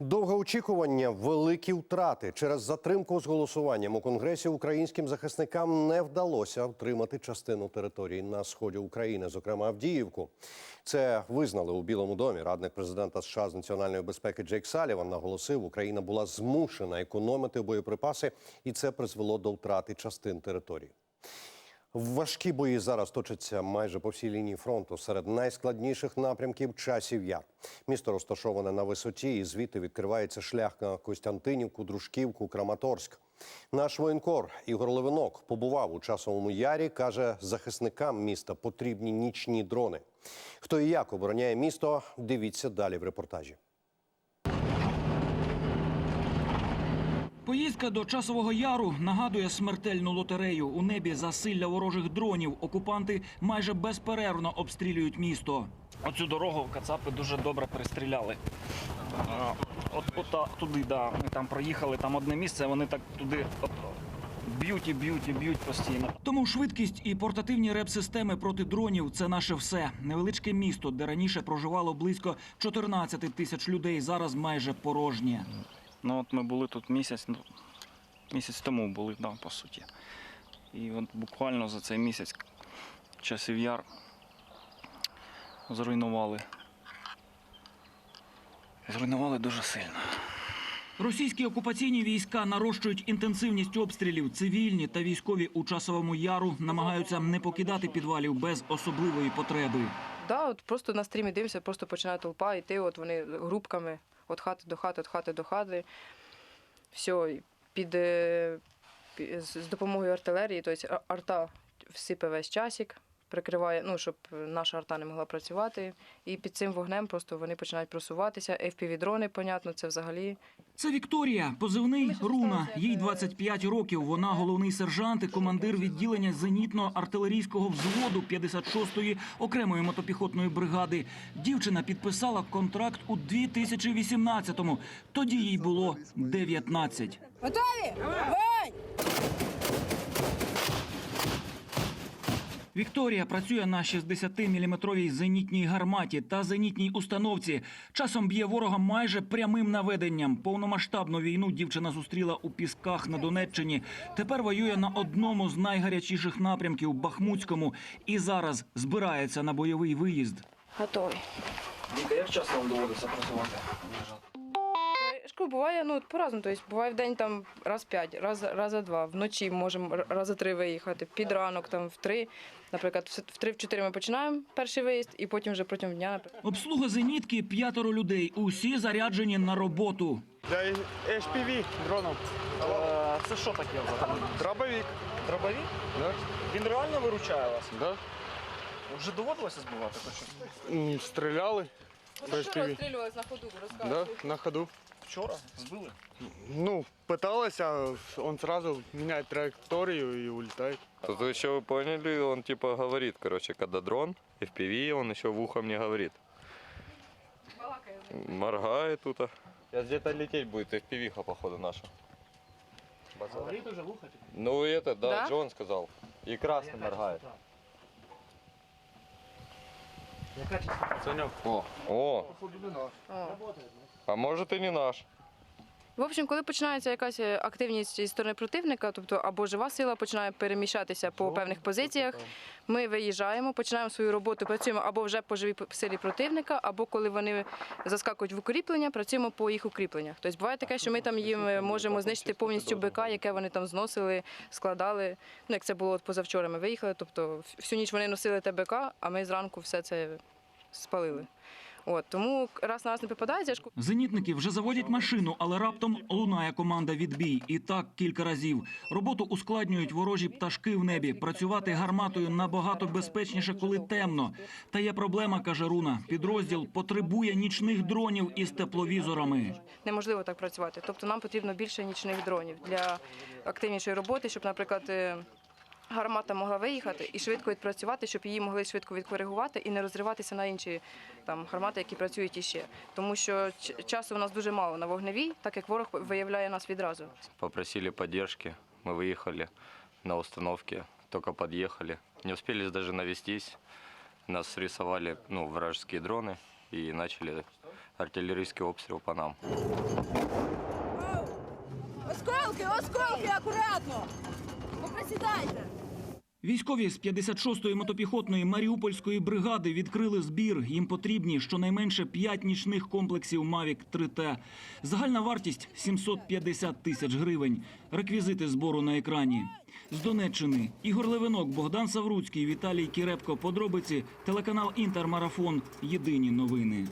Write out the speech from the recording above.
Довге очікування, великі втрати через затримку з голосуванням у конгресі українським захисникам не вдалося втримати частину території на сході України, зокрема Авдіївку. Це визнали у Білому домі. Радник президента США з національної безпеки Джейк Саліван наголосив, Україна була змушена економити боєприпаси, і це призвело до втрати частин території. Важкі бої зараз точаться майже по всій лінії фронту. Серед найскладніших напрямків часів яр. Місто розташоване на висоті, і звідти відкривається шлях на Костянтинівку, Дружківку, Краматорськ. Наш воєнкор Ігор Левинок побував у часовому ярі. каже, захисникам міста потрібні нічні дрони. Хто і як обороняє місто? Дивіться далі в репортажі. Поїздка до часового яру нагадує смертельну лотерею. У небі засилля ворожих дронів. Окупанти майже безперервно обстрілюють місто. Оцю дорогу кацапи дуже добре перестріляли. От, от туди, да. Ми там проїхали, там одне місце, вони так туди от, б'ють і б'ють і б'ють постійно. Тому швидкість і портативні реп-системи проти дронів це наше все. Невеличке місто, де раніше проживало близько 14 тисяч людей, зараз майже порожнє. Ну от ми були тут місяць, ну, місяць тому були, да, по суті. І от буквально за цей місяць часів яр зруйнували. Зруйнували дуже сильно. Російські окупаційні війська нарощують інтенсивність обстрілів. Цивільні та військові у часовому яру намагаються не покидати підвалів без особливої потреби. Да, от просто на стрімі дивимося, просто починає толпа йти, от вони групками від хати до хати, від хати до хати. Все, під, під, е, з з допомогою артилерії, тобто арта всипе весь часик, прикриває, ну, щоб наша арта не могла працювати. І під цим вогнем просто вони починають просуватися. FPV-дрони, понятно, це взагалі. Це Вікторія, позивний Руна. Їй 25 років. Вона головний сержант і командир відділення зенітно-артилерійського взводу 56-ї окремої мотопіхотної бригади. Дівчина підписала контракт у 2018-му. Тоді їй було 19. Готові? Вікторія працює на 60-мм зенітній гарматі та зенітній установці. Часом б'є ворога майже прямим наведенням. Повномасштабну війну дівчина зустріла у Пісках на Донеччині. Тепер воює на одному з найгарячіших напрямків Бахмутському і зараз збирається на бойовий виїзд. Готові. Віка, як часто вам доводиться працювати? Школа буває ну, по-разному. Тобто, буває в день там раз п'ять, раз, раз за два. Вночі можемо раз за три виїхати, під ранок там в три. Наприклад, в в три-в чотири ми починаємо перший виїзд, і потім вже протягом дня. наприклад. Обслуга зенітки п'ятеро людей. Усі заряджені на роботу. Для HPV дронів. Це що таке? Дробовик. Дробовик? Да? Він реально виручає вас? Да. Вже доводилося збивати? М, Стріляли. HPV. розстрілювалися на ходу, Да, на ходу. Вчора збили. Ну, пыталась, он сразу меняет траекторию и улетает. Тут еще вы поняли, он типа говорит, короче, когда дрон, FPV, он еще в ухо мне говорит. Моргает тут. Сейчас где-то лететь будет FPV, походу, наша. Говорить уже в ухо? Ну это, да, Да? Джон сказал. И красный моргает. Санек. О, о, О. а может и не наш. В общем, коли починається якась е, активність зі сторони противника, тобто або жива сила починає переміщатися по певних позиціях, ми виїжджаємо, починаємо свою роботу, працюємо або вже по живій силі противника, або коли вони заскакують в укріплення, працюємо по їх укріпленнях. Тобто буває таке, що ми там їм можемо знищити повністю БК, яке вони там зносили, складали. Ну як це було от позавчора, ми виїхали. Тобто всю ніч вони носили те БК, а ми зранку все це спалили. От тому раз на раз не попадається. ж Зенітники вже заводять машину, але раптом лунає команда відбій. І так кілька разів. Роботу ускладнюють ворожі пташки в небі. Працювати гарматою набагато безпечніше, коли темно. Та є проблема, каже Руна. Підрозділ потребує нічних дронів із тепловізорами. неможливо так працювати. Тобто нам потрібно більше нічних дронів для активнішої роботи, щоб, наприклад, е, гармата могла виїхати і швидко відпрацювати, щоб її могли швидко відкоригувати і не розриватися на інші там гармати, які працюють іще. Тому що ч- часу у нас дуже мало на вогневій, так як ворог виявляє нас відразу. Попросили поддержки, мы выехали на установке, только подъехали. Не успели даже навестись, нас срисовали ну, вражеские дроны и начали артиллерийский обстрел по нам. Осколки, осколки, акуратно! Поприсідайте! Військові з 56-ї мотопіхотної Маріупольської бригади відкрили збір. Їм потрібні щонайменше 5 нічних комплексів Mavic 3T. Загальна вартість 750 тисяч гривень. Реквізити збору на екрані. З Донеччини Ігор Левинок, Богдан Савруцький, Віталій Кірепко. Подробиці телеканал Інтермарафон. Єдині новини.